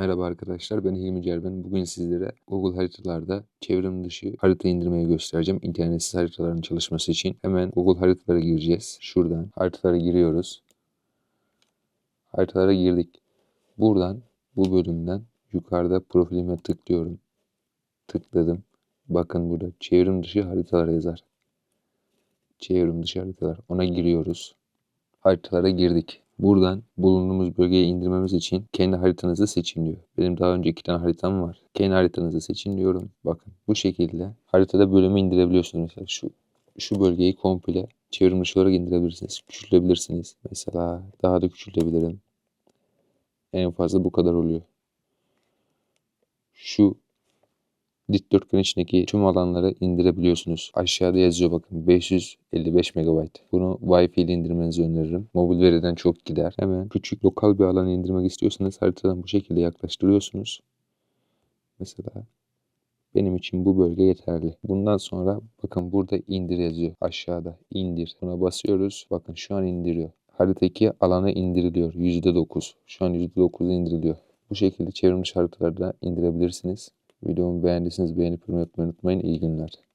Merhaba arkadaşlar ben Hilmi Cerben. Bugün sizlere Google haritalarda çevrim dışı harita indirmeyi göstereceğim. İnternetsiz haritaların çalışması için. Hemen Google haritalara gireceğiz. Şuradan haritalara giriyoruz. Haritalara girdik. Buradan bu bölümden yukarıda profilime tıklıyorum. Tıkladım. Bakın burada çevrim dışı haritalar yazar. Çevrim dışı haritalar. Ona giriyoruz. Haritalara girdik. Buradan bulunduğumuz bölgeye indirmemiz için kendi haritanızı seçin diyor. Benim daha önce iki tane haritam var. Kendi haritanızı seçin diyorum. Bakın bu şekilde haritada bölümü indirebiliyorsunuz. Mesela şu şu bölgeyi komple çevrim dışı olarak indirebilirsiniz. Küçültebilirsiniz. Mesela daha da küçültebilirim. En fazla bu kadar oluyor. Şu dikdörtgen içindeki tüm alanları indirebiliyorsunuz. Aşağıda yazıyor bakın 555 MB. Bunu Wi-Fi ile indirmenizi öneririm. Mobil veriden çok gider. Hemen küçük lokal bir alanı indirmek istiyorsanız haritadan bu şekilde yaklaştırıyorsunuz. Mesela benim için bu bölge yeterli. Bundan sonra bakın burada indir yazıyor. Aşağıda indir. Buna basıyoruz. Bakın şu an indiriyor. Haritadaki alana indiriliyor. %9. Şu an %9'da indiriliyor. Bu şekilde çevrilmiş haritalarda indirebilirsiniz. Videomu beğendiyseniz beğenip yorum yapmayı unutmayın. İyi günler.